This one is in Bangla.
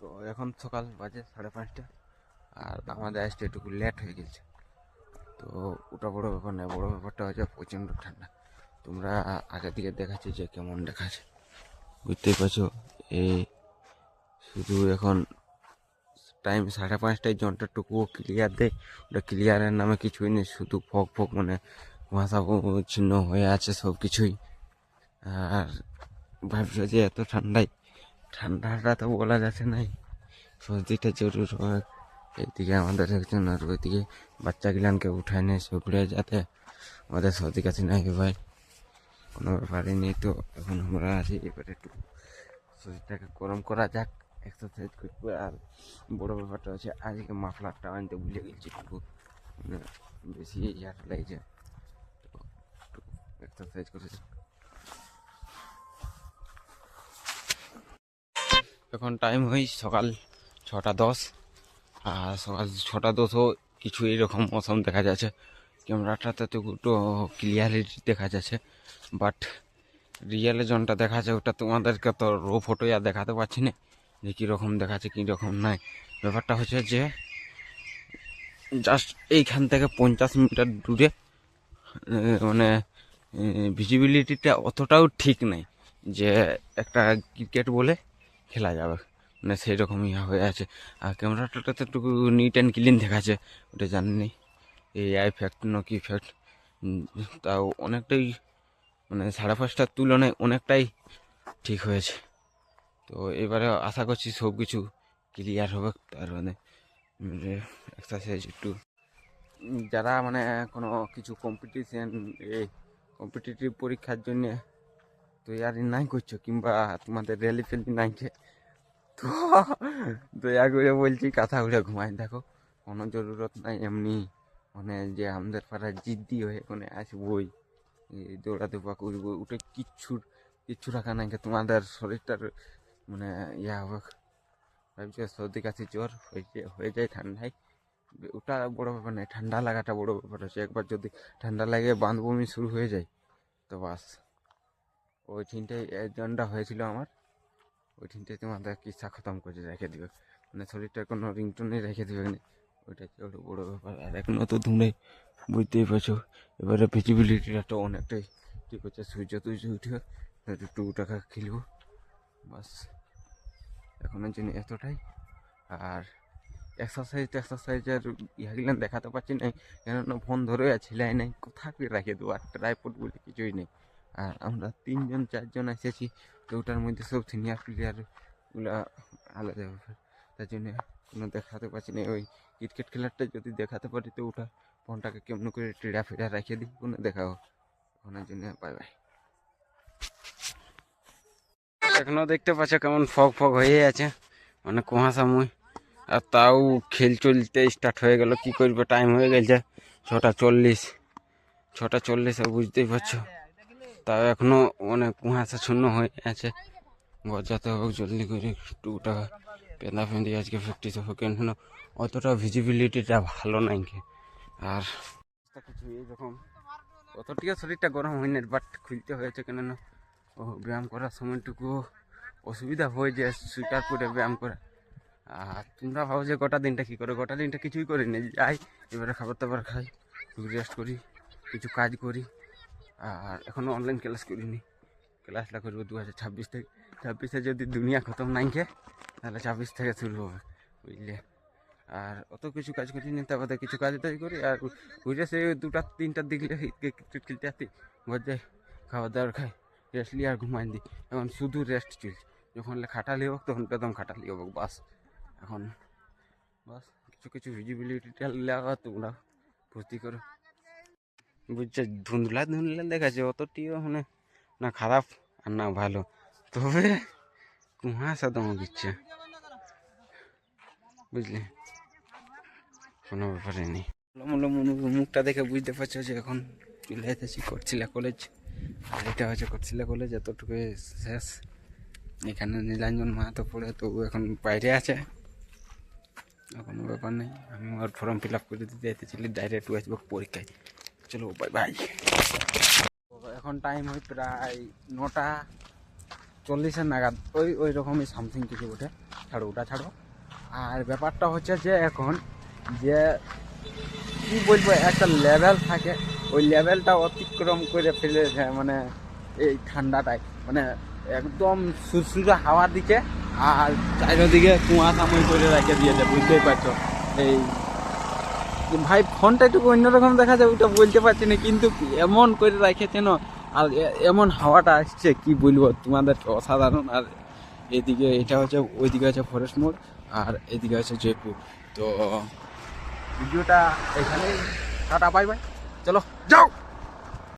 তো এখন সকাল বাজে সাড়ে পাঁচটা, আর আমাদের আসতে একটু লেট হয়ে গেছে। তো ওটা বড় ব্যাপার নয়, বড় ব্যাপারটা হচ্ছে প্রচণ্ড ঠান্ডা। তোমরা আগের দিকে দেখাচ্ছি যে কেমন দেখাচ্ছে। বুঝতেই পারছ এই শুধু এখন টাইম সাড়ে পাঁচটায় জনটাটুকুও ক্লিয়ার দেয় ওটা ক্লিয়ারের নামে কিছুই নেই, শুধু ফক ফক মানে ভাষা ছিন্ন হয়ে আছে সব কিছুই আর ভাবছ যে এত ঠান্ডায় ঠান্ডাটা তো বলা যাচ্ছে নাই সর্দিটা জরুর হয়। এইদিকে আমাদের একজন আর ওইদিকে বাচ্চা গিলানকে উঠায় নিয়ে সেগুলো যাতে আমাদের সর্দি কাছে নাই ভাই। কোনো ব্যাপারই নেই তো, এখন আমরা আছি এবারে একটু শরীরটাকে গরম করা যাক এক্সারসাইজ করব আর বড় ব্যাপারটা হচ্ছে আজকে মাফলারটা আনতে ভুলে গেছি একটু। মানে বেশি ইয়ার লাগছে। একটু এক্সারসাইজ করে এখন টাইম হই সকাল ছটা দশ। আর সকাল ছটা দশও কিছু এইরকম মৌসুম দেখা যাচ্ছে। ক্যামেরাটাতে তো একটু ক্লিয়ারিটি দেখা যাচ্ছে। বাট রিয়েলে জনটা দেখা যাচ্ছে, ওটা তোমাদেরকে তো রো ফটো আর দেখাতে পারছি না যে কীরকম দেখাচ্ছে, কীরকম নাই। ব্যাপারটা হচ্ছে যে জাস্ট এইখান থেকে পঞ্চাশ মিটার দূরে মানে ভিজিবিলিটিটা অতটাও ঠিক নেই যে একটা ক্রিকেট বলে খেলা যাবে। মানে সেই রকমই হয়ে আছে। আর ক্যামেরাটাতে তো একটু নিট অ্যান্ড ক্লিন দেখাচ্ছে, ওটা জানি এই আই ফ্যাক্ট না কি ফ্যাক্ট তাও অনেকটাই মানে সাড়ে পাঁচটার তুলনায় অনেকটাই ঠিক হয়েছে। তো এবারে আশা করছি সব কিছু ক্লিয়ার হবে, তার মানে এক্সারসাইজ একটু, যারা মানে কোনো কিছু কম্পিটিশন এই কম্পিটিটিভ পরীক্ষার জন্যে তৈরি নাই করছ, কিংবা তোমাদের র্যালি ফেলি নাইছে তো দয়া করে বলছি, কথা উঠে ঘুমাই। দেখো, কোনো জরুরত নাই এমনি। মানে যে আমাদের পাড়ায় জিদ্দি হয়ে ওখানে আসবই। দৌড়াতে বা করব ওটা কিচ্ছুর কিচ্ছু রাখা নাই। তোমাদের শরীরটার মানে ইয়া হবে। ভাবছি সর্দি, কাশি, জ্বর, হয়ে হয়ে যায় ঠান্ডায়। ওটা বড় ব্যাপার নয়, ঠান্ডা লাগাটা বড় ব্যাপার। হচ্ছে একবার যদি ঠান্ডা লাগে বাঁধ বমি শুরু হয়ে যায়। তো বাস। ওই ঠিনটাই জনটা হয়েছিল আমার। ওই তোমাদের কিসা খতম করে রেখে দিবে। মানে শরীরটা কোনো রিংটোনে রেখে দিবে ওইটা ওটা বড় ব্যাপার। আর এখনও তো দূরে বুঝতেই পারছ, এবারে ভিজিবিলিটিটা তো অনেকটাই ঠিক হচ্ছে। সূর্য তুর্য উঠে একটু টাকা খেলব। বাস। এখনের জন্য এতটাই। আর এক্সারসাইজ এক্সারসাইজের ইহাগুলান দেখাতে পারছি না। কেননা ফোন ধরে ছিলাই নাই। কোথা করে রেখে দেবো? আর ট্রাইপোর্ট বলে কিছুই নেই। আর আমরা তিনজন, চারজন এসেছি, তো ওটার মধ্যে সব সিনিয়র প্লেয়ারগুলো আলাদা ব্যাপার তার জন্য কোনো দেখাতে পারছি না। ওই ক্রিকেট খেলাটা যদি দেখাতে পারি, তো ওটা ফোনটাকে কেমন করে টেড়া ফেড়া রেখে দিই, কোনো দেখাও ওনার জন্য বাই বাই এখনও দেখতে পাচ্ছ কেমন ফগ ফগ হয়ে আছে মানে কুয়াশাময় আর তাও খেল চলতে স্টার্ট হয়ে গেল, কি করবে টাইম হয়ে গেছে, ছটা চল্লিশ। ছটা চল্লিশে, বুঝতেই পারছ। তাও এখনও অনেক কুয়াশা শূন্য হয়ে আছে। গজাতে হোক জলদি করে টাকা পেঁদা ফেঁদি আজকে প্র্যাকটিস হবে কেন অতটা ভিজিবিলিটিটা ভালো নাই আর কিছু এইরকম অতটিও শরীরটা গরম হয়নি বাট খুলতে হয়েছে কেন ও ব্যায়াম করার সময়টুকু অসুবিধা হয়ে যায় সুইটার পরে ব্যায়াম করা। আর তোমরা ভাবো যে গোটা দিনটা কী করে? গোটা দিনটা কিছুই করি করিনি, যাই, এবারে খাবার দাবার খাই রেস্ট করি, কিছু কাজ করি। আর এখনও অনলাইন ক্লাস করিনি। ক্লাসটা করব দু হাজার ছাব্বিশ থেকে। ছাব্বিশে যদি দুনিয়া খতম নাই খেয়ে তাহলে ছাব্বিশ থেকে শুরু হবে, বুঝলে? আর অত কিছু কাজ করিনি তারপরে কিছু কাজ টাজ করি, আর বুঝলে সে দুটা তিনটার দিকে ক্রিকেট খেলতে আসি। ঘর যাই খাবার দাবার খাই রেস্ট নিয়ে আর ঘুমাই দিই এখন শুধু রেস্ট চলছে। যখন খাটালি হোক, তখন একদম খাটালি হোক, বাস। এখন, বাস, কিছু কিছু ভিজিবিলিটিটা লাগা তোমরা ফুর্তি করো। বুঝছে, ধুন্দলা ধুন্দলা দেখাচ্ছে, অতটিও মানে না খারাপ আর না ভালো। তবে কুয়াশা দম দিচ্ছে। বুঝলি? কোনো ব্যাপারে নেই। মুখটা দেখে বুঝতে পারছ যে এখন চলে করছিলা কলেজ এটা হচ্ছে করছিলা কলেজ এতটুকু শেষ। এখানে নীলাঞ্জন মাহাতো পড়ে তো এখন বাইরে আছে। কোনো ব্যাপার নেই। আমি ওর ফর্ম ফিল আপ করে দিতে এসেছিলি ডাইরেক্ট আসব পরীক্ষায়। চলো বাই বাই এখন টাইম হয় প্রায় নটা চল্লিশের নাগাদ। ওই ওই রকমই সামথিং কিছু ওঠে ছাড়ো, ওটা ছাড়ো। আর ব্যাপারটা হচ্ছে যে এখন যে কি বলব, একটা লেভেল থাকে, ওই লেভেলটা অতিক্রম করে ফেলে মানে এই ঠান্ডাটায় মানে একদম সুরসুরে হাওয়া দিকে আর চারিদিকে কুয়াশাময় করে রেখে দিয়েছে, বুঝতেই পারছ। এই ভাই, ফোনটা একটু অন্যরকম দেখা যায়, ওইটা বলতে পারছি না, কিন্তু এমন করে রেখেছে না, আর এমন হাওয়াটা আসছে, কি বলব, তোমাদের অসাধারণ, আর এদিকে এটা হচ্ছে, ওইদিকে হচ্ছে ফরেস্ট মোড় আর এদিকে হচ্ছে জয়পুর তো, ভিডিওটা এখানেই, টাটা বাই বাই চলো, যাও!